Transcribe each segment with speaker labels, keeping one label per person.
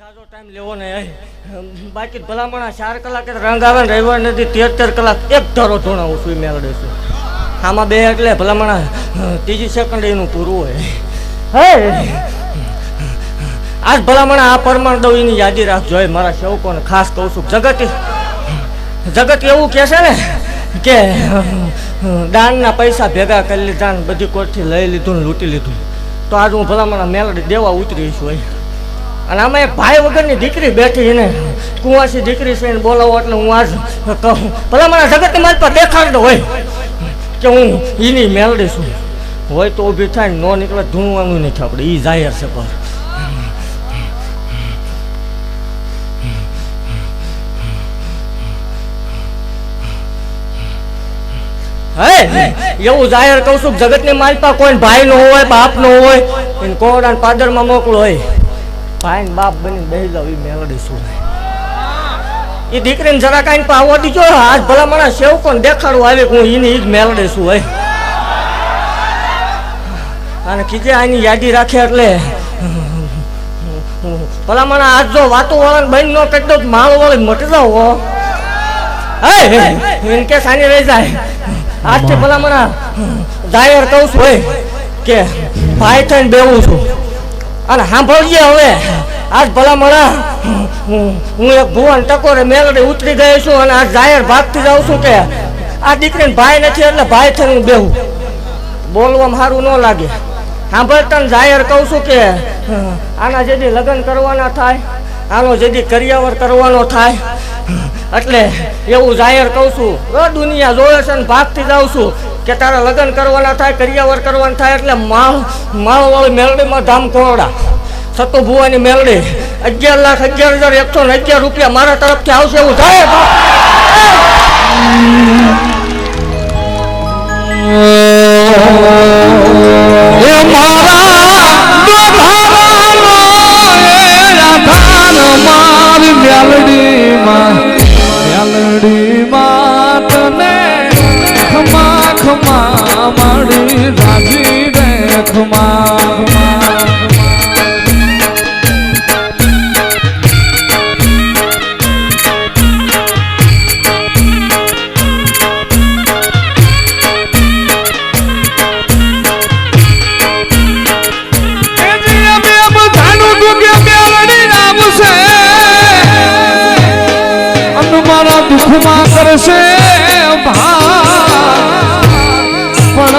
Speaker 1: જાજો ટાઈમ લેવો ને બાકી ભલામણા ચાર કલાકે રંગ આવે ને રવિવાર નથી તેર તેર કલાક એક ધારો ધોણાવું છું મેળડે છું. આમાં બે એટલે ભલામણા ત્રીજી સેકન્ડ એનું પૂરું હોય. હે! આજ ભલામણા આ પરમાણ દઉં એની યાદી રાખજો. એ મારા સેવકોને ખાસ કહું છું, જગત જગત એવું કહે છે ને કે દાનના પૈસા ભેગા કરી લીધા ને બધી કોરથી લઈ લીધું ને લૂંટી લીધું. તો આજ હું ભલામણા મેલડી દેવા ઉતરી છું અહીં. અને આમાં એ ભાઈ વગરની દીકરી બેઠી એને, કુંવાસી દીકરી છે એને બોલાવો એટલે હું આજ કહું ભલામણા જગતની મારી પર દેખાડતો હોય, કે હું એની મેલડી છું. હોય તો ઊભી થાય ન નીકળે, ધૂણવાનું નહીં આપણે એ જાહેર છે પર એવું જાહેર કહું છું જગતની પાસે કોઈ ભાઈ નો હોય બાપ નો હોય, એને કોરડા પાદરમાં મોકલો હોય ભાઈ બાપ બની બેસી જાવ એ મેલડી શું એ દીકરીને જરા કાંઈ પાવો દીજો આજ ભલા મને પણ દેખાડવું આવે હું એની ઈ જ મેલડી હોય અને કીધે આની યાદી રાખે એટલે. ભલા મને આજ જો વાતો વાળાને બંધ ન કરી માળ વાળી મટી જાવ હો. હે કે સાની રહી જાય. આજથી ભલા મને જાહેર કહું છું હોય કે ભાઈ થઈને બેવું છું. અને સાંભળજે હવે. આજ ભલા મળા હું એક ભુવન ટકોરે મેલડી ઉતરી ગયો છું અને આજ જાહેર ભાગતી જાઉં છું કે આ દીકરીને ભાઈ નથી એટલે ભાઈ થઈને બેહું. બોલવામાં સારું ન લાગે. સાંભળતા ને જાહેર કહું છું કે, આના જેથી લગ્ન કરવાના થાય, આનો જેથી કરિયાવર કરવાનો થાય. એટલે એવું જાહેર કહું છું દુનિયા જોવે છે ને ભાગતી જાઉં છું, કે તારા લગ્ન કરવાના થાય, કરિયાવર કરવાના થાય, એટલે માળ, માળવાળી મેલડીમાં ધામ ખોરડા. સતુ ભુવાની મેલડી, અગિયાર લાખ અગિયાર હજાર એકસો ને અગિયાર રૂપિયા મારા તરફથી આવશે એવું
Speaker 2: થાય મારા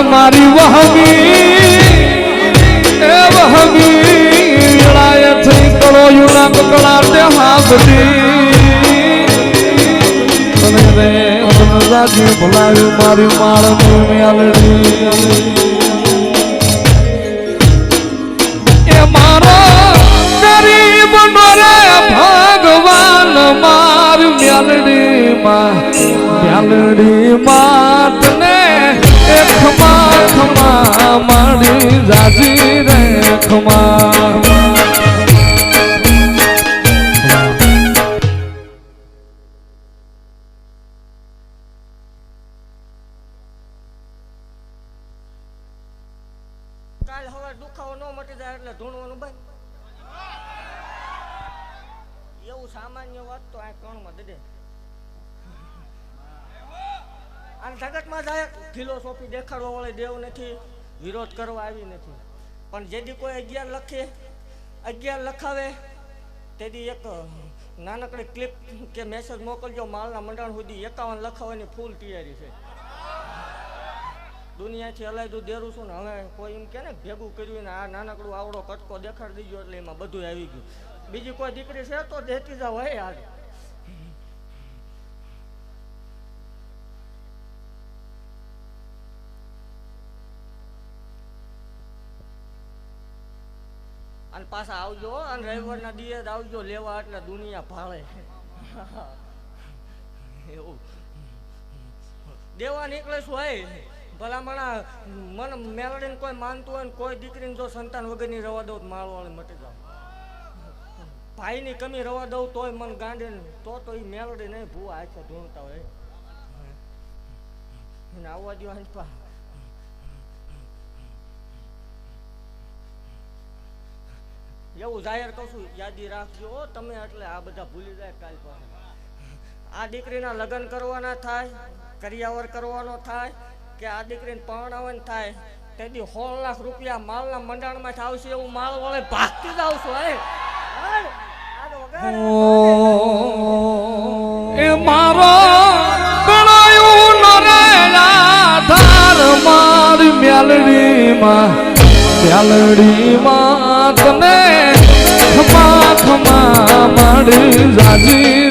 Speaker 2: મારી વહમી, એ વહમી વેળાએ થઈ કળો યુના કકળાટે હાથથી તને રે રાજી ભલાયું મારી માળ મેલડી ભગવાન મારું મ્યાલડી માં, મ્યાલડી ખમા મારી રાજી રે
Speaker 1: હવે દુખાવો ન મટી જાય એટલે ધૂણવાનું બંધ. એવું સામાન્ય વાત તો આ કણમાં દે અને જગતમાં જાય ફિલોસોફી દેખાડવા વાળી દેવ નથી. વિરોધ કરવા આવી નથી. પણ જેથી કોઈ અગિયાર લખે, અગિયાર લખાવે તેથી એક નાનકડી ક્લિપ કે મેસેજ મોકલજો માલના મંડાણ સુધી એકાવન લખાવવાની ફૂલ તૈયારી છે. દુનિયાથી અલાયદું દેરું છું ને હવે કોઈ એમ કે ને ભેગું કર્યું ને આ નાનકડું આવડો કટકો દેખાડી દીધો એટલે એમાં બધું આવી ગયું. બીજી કોઈ દીકરી છે તો દેતી જાવ હે આજ પાછા આવજો અને રવિવારના દિવસ આવજો લેવા એટલે દુનિયા ભાળે. એવું. દેવા નીકળે શું હોય ભલામણા મને મેલડીને કોઈ માનતું હોય ને કોઈ દીકરીને જો સંતાન વગરની રવા દઉં માળવાળી મટી જાવ ભાઈની કમી રવા દઉં તોય મન ગાંડે તો તો એ મેલડી નહીં ભૂવા આખે ધૂણતા હોય. આવવા દો હંસપા એવું જાહેર કહું છું, યાદી રાખજો તમે એટલે આ બધા ભૂલી જાય કાલ પાસે આ દીકરીના લગ્ન કરવાના થાય, કરિયાવર કરવાનો થાય, કે આ દીકરીને પરણાવન થાય, તેથી સોળ લાખ રૂપિયા માલના મંડાણમાં આવશે એવું માલ વળે ભાગતી જ આવશું.
Speaker 2: એ મારો ધાર માર મેલડીમાં મેલડીમાં ખમા મારી જાજી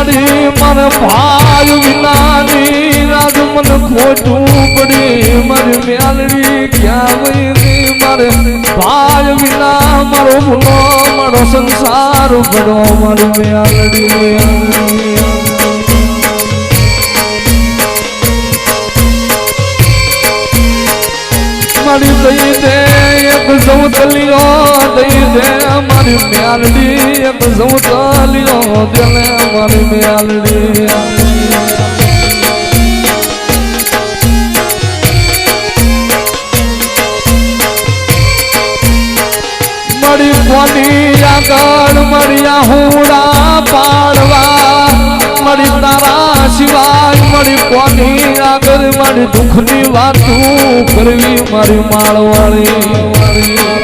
Speaker 2: આજ મન મને વિનાની આજ મને ખોટું પડે. મારી મેલડી ક્યાં મારે ભાઈ વિના મારો ભૂલો, મારો સંસાર પડો મારો મ્યાલડી મારી દઈ દે એક સૌતલિયો દઈ દે મારી મ્યાલડી એક સૌતલિયો દિલે મારી મ્યાલડી મળી કોની આગળ મળ્યા હુડા પાડવા મળી તારા મળી કોની આગળ મળી દુઃખની વાતું કરવી મારી માળવાળી.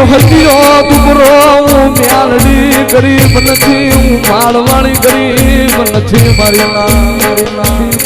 Speaker 2: મારો હજીરો દુબરો હું મ્યાલડી ગરીબ નથી હું માળવાળી ગરીબ નથી મારી ના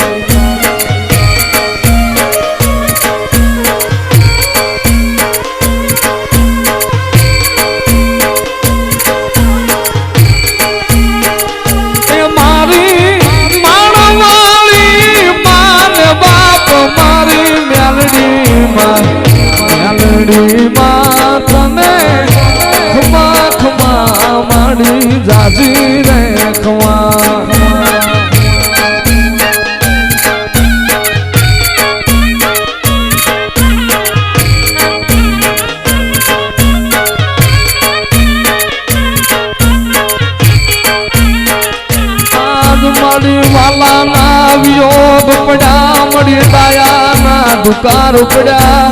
Speaker 2: દુકાર પડ્યા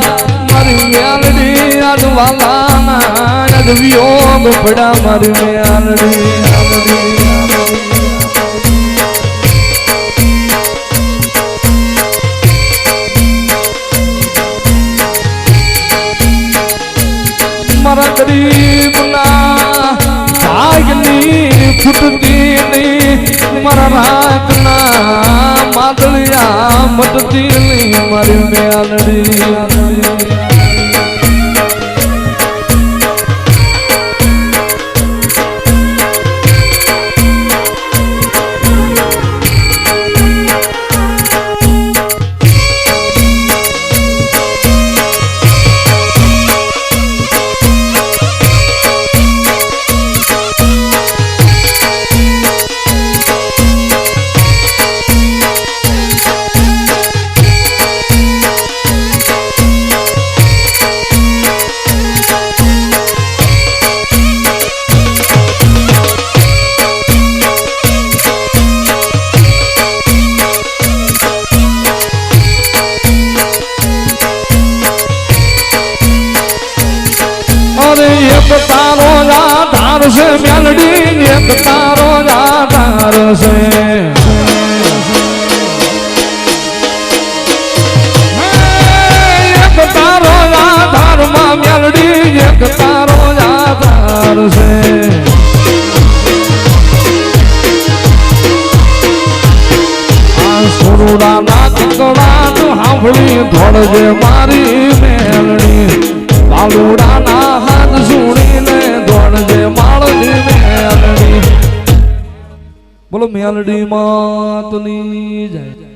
Speaker 2: મારી મેલડી આજ વાલાના આજ વિયોગ પડ્યા મારી મેલડી મારા ગરીબના ભાગની ફૂટતી નહીં, મારા રાખના માદળિયા મટતી નહીં. મારી મેલડી છે તારો આધારમાં મેલડી, એક તારો આધાર છે. આ સુરુડા ના કકડા તું સાંભળો મારી મેલડી. કાલુડાના હાથ સુણીને બોલો મેલડી માતની જાય.